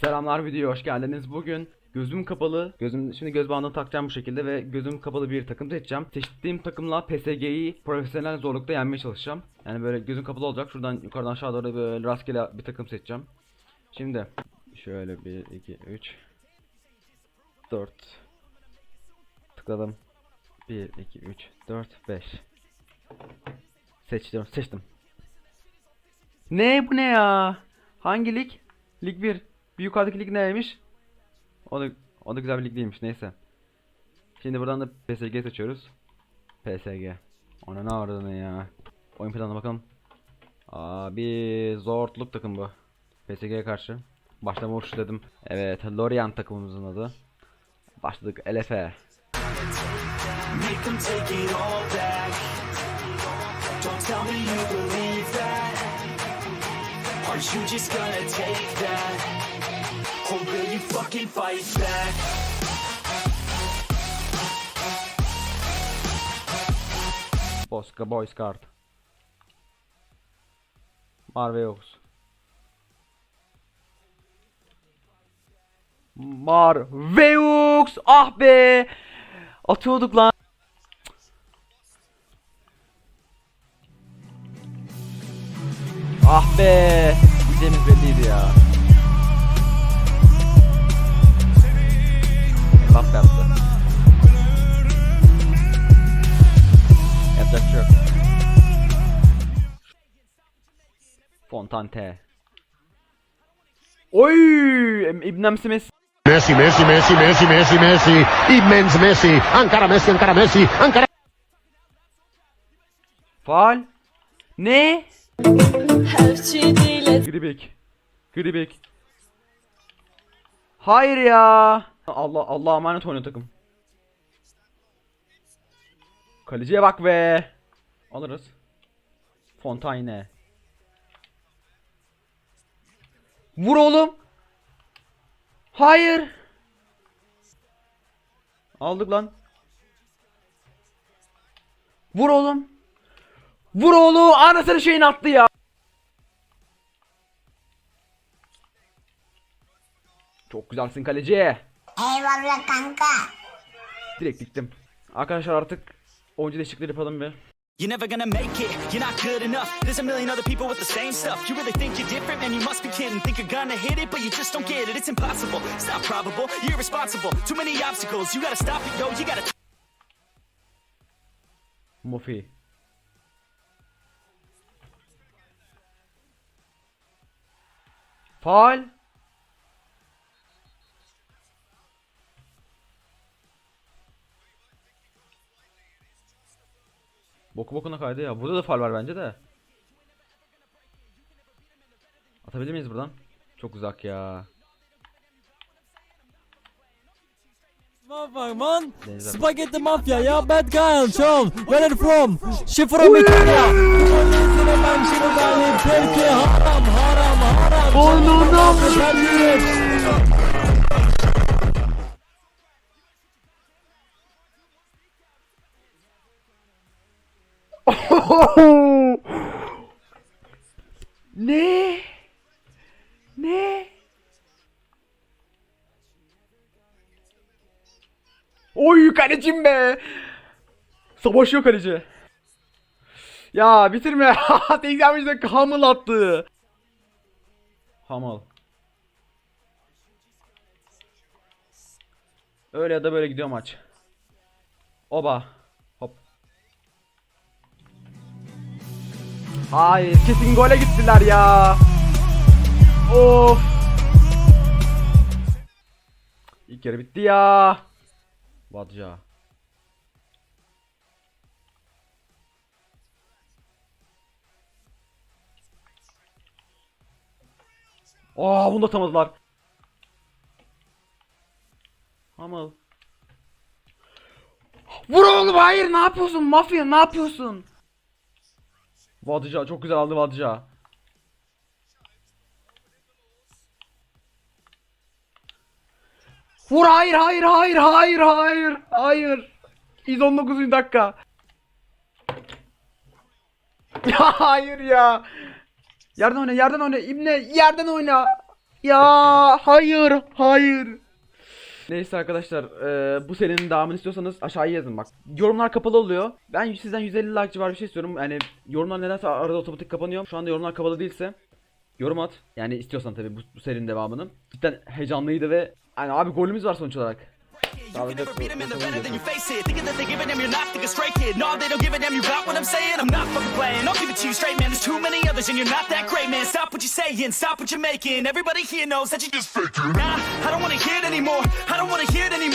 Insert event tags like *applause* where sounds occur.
Selamlar videoya hoş geldiniz. Bugün gözüm kapalı, gözüm şimdi göz bandını takacağım bu şekilde ve gözüm kapalı bir takım seçeceğim. Seçtiğim takımla PSG'yi profesyonel zorlukta yenmeye çalışacağım. Yani böyle gözüm kapalı olacak. Şuradan yukarıdan aşağı doğru böyle rastgele bir takım seçeceğim. Şimdi şöyle 1 2 3 4 tıkladım. 1 2 3 4 5 Seçtim, seçtim. Ne bu ne ya? Hangi lig? Lig 1. Bir yukarıdaki lig neymiş? O da o da güzel bir lig değilmiş neyse. Şimdi buradan da PSG seçiyoruz. PSG. Ona ne aradığını ya. Oyun planına bakalım. Abi zorluk takım bu. PSG'ye karşı. Başlama vuruşu dedim. Evet Lorient takımımızın adı. Başladık LF'e. Are you just gonna take that? Fucking fight back? Bosca Boys Card. Marveaux. Marveaux! Ah be! Atıyorduk lan. Ah be! Gideceğimiz belliydi ya. Mbappe yaptı. Yapacak şey yok. Fontante. Oy! Em- İbnemsi Messi. Messi, Messi, Messi, Messi, Messi, Messi, immens Messi, encara Messi, encara Messi, encara... Faal. Ne? Şey Gribek. Gribek. Hayır ya. Allah Allah emanet oynuyor takım. Kaleciye bak be. Alırız. Fontaine. Vur oğlum. Hayır. Aldık lan. Vur oğlum. Vur oğlum. Anasını şeyin attı ya. Çok güzelsin kaleci. Eyvallah kanka. Direkt diktim. Arkadaşlar artık oyuncu değişiklikleri yapalım bir. You're never gonna make it, you're not good enough. There's a million other people with the same stuff. You really think you're different, man? You must be kidding. Think you're gonna hit it, but you just don't get it. It's impossible, it's not probable. You're irresponsible, too many obstacles. You gotta stop it, yo. You gotta Mofi. Faal. Boku bokuna kaydı ya. Burada da faal var bence de. Atabilir miyiz buradan? Çok uzak ya. Man! Denize- Spaghetti Mafia, yeah, bad guy, show! Where are you from? She from Italia! Türkiye haram, haram, haram! Onunla *laughs* Ne? Ne? Oy kalecim be. Savaşıyor kaleci. Ya bitirme. Tekrar işte Hamıl attı. Hamıl. Öyle ya da böyle gidiyor maç. Oba. Hayır kesin gole gittiler ya. Of. İlk yarı bitti ya. Vadca. Aa bunu da atamadılar. Hamal. Vur oğlum hayır ne yapıyorsun mafya ne yapıyorsun? Vadca çok güzel aldı Vadca. Vur hayır hayır hayır hayır hayır hayır. 119. dakika. Ya hayır ya. Yerden oyna yerden oyna İbne yerden oyna. Ya hayır hayır. Neyse arkadaşlar eee, bu serinin devamını istiyorsanız aşağıya yazın bak. Yorumlar kapalı oluyor. Ben sizden 150 like civarı bir şey istiyorum. Yani yorumlar nedense arada otomatik kapanıyor. Şu anda yorumlar kapalı değilse yorum at. Yani istiyorsan tabii bu, bu serinin devamını. Cidden heyecanlıydı ve yani abi golümüz var sonuç olarak. You can never beat 'em and they're better than you face it. Thinking that they're giving them, you're not thinking straight, kid. No, they don't give a damn, you got what I'm saying? I'm not fucking playing, I'll give it to you straight, man. There's too many others and you're not that great, man. Stop what you're saying, stop what you're making. Everybody here knows that you just faking. Nah, I don't wanna hear it anymore, I don't wanna hear it anymore.